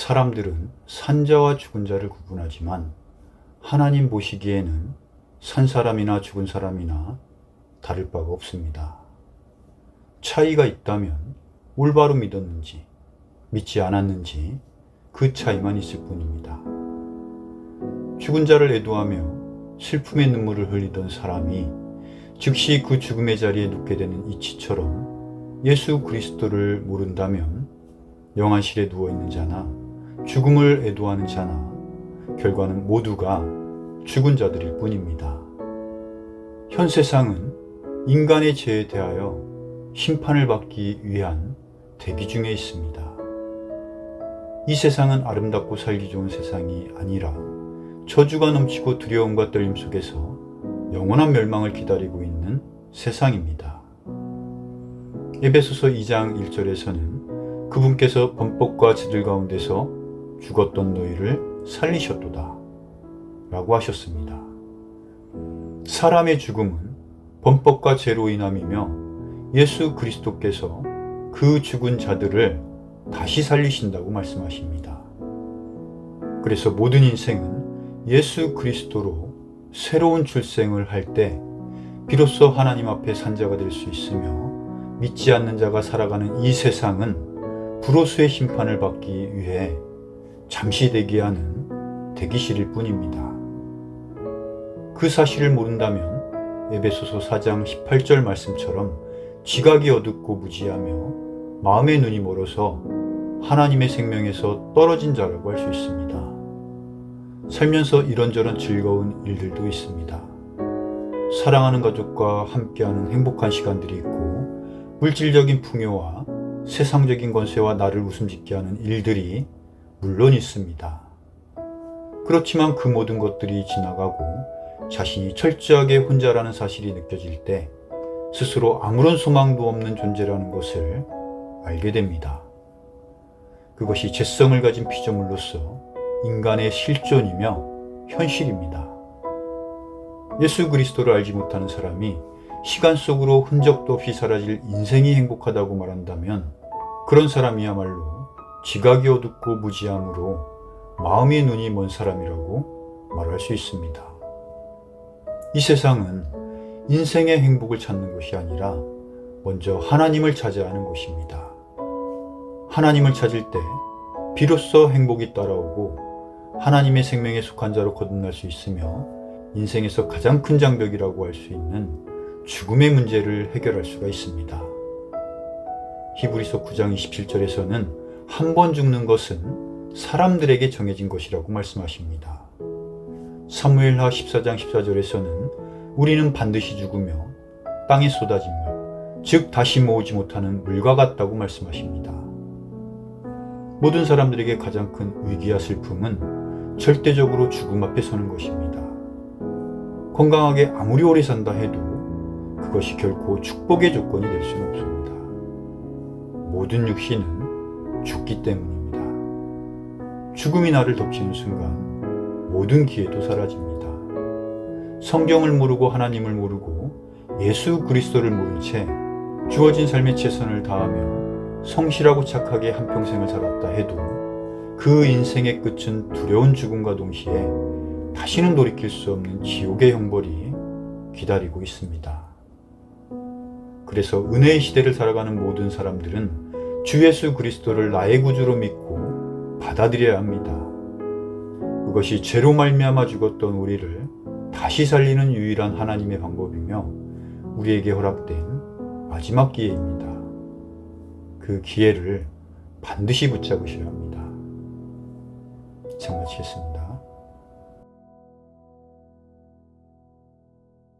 사람들은 산자와 죽은 자를 구분하지만 하나님 보시기에는 산 사람이나 죽은 사람이나 다를 바가 없습니다. 차이가 있다면 올바로 믿었는지 믿지 않았는지 그 차이만 있을 뿐입니다. 죽은 자를 애도하며 슬픔의 눈물을 흘리던 사람이 즉시 그 죽음의 자리에 눕게 되는 이치처럼 예수 그리스도를 모른다면 영안실에 누워 있는 자나 죽음을 애도하는 자나 결과는 모두가 죽은 자들일 뿐입니다. 현 세상은 인간의 죄에 대하여 심판을 받기 위한 대기 중에 있습니다. 이 세상은 아름답고 살기 좋은 세상이 아니라 저주가 넘치고 두려움과 떨림 속에서 영원한 멸망을 기다리고 있는 세상입니다. 에베소서 2장 1절에서는 그분께서 범법과 죄들 가운데서 죽었던 너희를 살리셨도다 라고 하셨습니다. 사람의 죽음은 범법과 죄로 인함이며 예수 그리스도께서 그 죽은 자들을 다시 살리신다고 말씀하십니다. 그래서 모든 인생은 예수 그리스도로 새로운 출생을 할 때 비로소 하나님 앞에 산 자가 될 수 있으며 믿지 않는 자가 살아가는 이 세상은 불호수의 심판을 받기 위해 잠시 대기하는 대기실일 뿐입니다. 그 사실을 모른다면 에베소서 4장 18절 말씀처럼 지각이 어둡고 무지하며 마음의 눈이 멀어서 하나님의 생명에서 떨어진 자라고 할 수 있습니다. 살면서 이런저런 즐거운 일들도 있습니다. 사랑하는 가족과 함께하는 행복한 시간들이 있고 물질적인 풍요와 세상적인 권세와 나를 웃음짓게 하는 일들이 물론 있습니다. 그렇지만 그 모든 것들이 지나가고 자신이 철저하게 혼자라는 사실이 느껴질 때 스스로 아무런 소망도 없는 존재라는 것을 알게 됩니다. 그것이 죄성을 가진 피조물로서 인간의 실존이며 현실입니다. 예수 그리스도를 알지 못하는 사람이 시간 속으로 흔적도 없이 사라질 인생이 행복하다고 말한다면 그런 사람이야말로 지각이 어둡고 무지함으로 마음의 눈이 먼 사람이라고 말할 수 있습니다. 이 세상은 인생의 행복을 찾는 것이 아니라 먼저 하나님을 찾아야 하는 곳입니다. 하나님을 찾을 때 비로소 행복이 따라오고 하나님의 생명에 속한 자로 거듭날 수 있으며 인생에서 가장 큰 장벽이라고 할 수 있는 죽음의 문제를 해결할 수가 있습니다. 히브리서 9장 27절에서는 한 번 죽는 것은 사람들에게 정해진 것이라고 말씀하십니다. 사무엘하 14장 14절에서는 우리는 반드시 죽으며 땅에 쏟아진 물, 즉 다시 모으지 못하는 물과 같다고 말씀하십니다. 모든 사람들에게 가장 큰 위기와 슬픔은 절대적으로 죽음 앞에 서는 것입니다. 건강하게 아무리 오래 산다 해도 그것이 결코 축복의 조건이 될 수는 없습니다. 모든 육신은 죽기 때문입니다. 죽음이 나를 덮치는 순간 모든 기회도 사라집니다. 성경을 모르고 하나님을 모르고 예수 그리스도를 모른 채 주어진 삶의 최선을 다하며 성실하고 착하게 한평생을 살았다 해도 그 인생의 끝은 두려운 죽음과 동시에 다시는 돌이킬 수 없는 지옥의 형벌이 기다리고 있습니다. 그래서 은혜의 시대를 살아가는 모든 사람들은 주 예수 그리스도를 나의 구주로 믿고 받아들여야 합니다. 그것이 죄로 말미암아 죽었던 우리를 다시 살리는 유일한 하나님의 방법이며 우리에게 허락된 마지막 기회입니다. 그 기회를 반드시 붙잡으셔야 합니다. 참 마치겠습니다.